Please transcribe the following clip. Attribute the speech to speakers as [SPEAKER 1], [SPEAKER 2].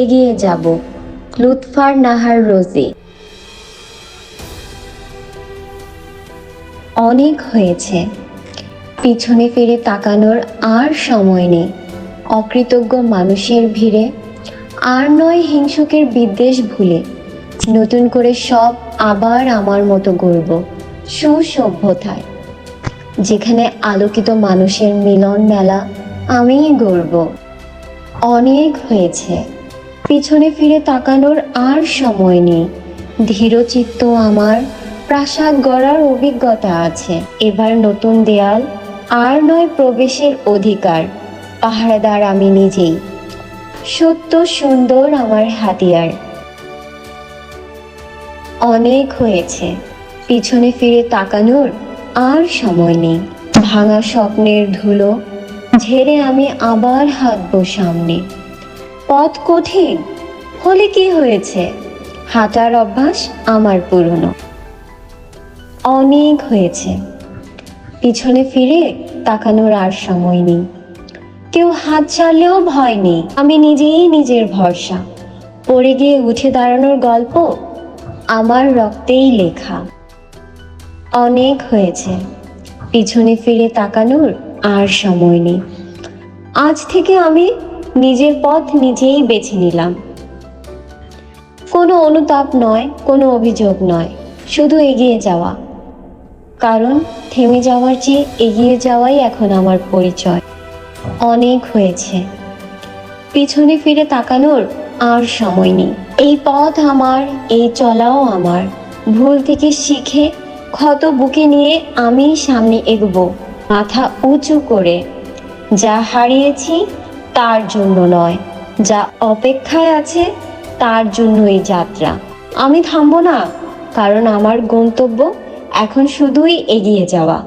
[SPEAKER 1] এগিয়ে যাব। লুৎফার নাহার রোজি। অনেক হয়েছে। পিছনে ফিরে তাকানোর আর সময় নেই। অকৃতজ্ঞ মানুষের ভিড়ে আর নয় হিংসুকের বিদ্বেষ ভুলে নতুন করে সব আবার আমার মতো গড়ব সুসভ্যতায়। যেখানে আলোকিত মানুষের মিলন মেলা আমিই গড়ব। অনেক হয়েছে। পিছনে ফিরে তাকানোর আর সময় নেই। ধীরচিত্ত আমার, প্রাসাদ গড়ার অভিজ্ঞতা আছে। এবার নতুন দেয়াল, আর নয় প্রবেশের অধিকার। পাহারাদার আমি নিজেই। সত্য সুন্দর আমার হাতিয়ার। অনেক হয়েছে। পিছনে ফিরে তাকানোর আর সময় নেই। ভাঙা স্বপ্নের ধুলো, ঝেড়ে আমি আবার হাঁটবো সামনে। পথ কঠিন। হলে কি হয়েছে? হাঁটার অভ্যাস আমার পুরনো। অনেক হয়েছে। পিছনে ফিরে তাকানোর আর সময় নেই। কেউ হাত ছাড়লেও ভয় নেই। আমি নিজেই নিজের ভরসা। পড়ে গিয়ে উঠে দাঁড়ানোর গল্প আমার রক্তেই লেখা। অনেক হয়েছে। পিছনে ফিরে তাকানোর আর সময় নেই। আজ থেকে আমি নিজের পথ নিজেই বেছে নিলাম। কোনো অনুতাপ নয়, কোনো অভিযোগ নয়, শুধু এগিয়ে যাওয়া। কারণ থেমে যাওয়ার চেয়ে এগিয়ে যাওয়াই এখন আমার পরিচয়। অনেক হয়েছে। পিছনে ফিরে তাকানোর আর সময় নেই। এই পথ আমার, এই চলাও আমার। ভুল থেকে শিখে ক্ষত বুকে নিয়ে আমি সামনে এগোবো। মাথা উঁচু করে যা হারিয়েছি তার জন্য নয়। যা অপেক্ষায় আছে, তার জন্য এই যাত্রা। আমি থামব না, কারণ আমার গন্তব্য এখন শুধুই এগিয়ে যাওয়া।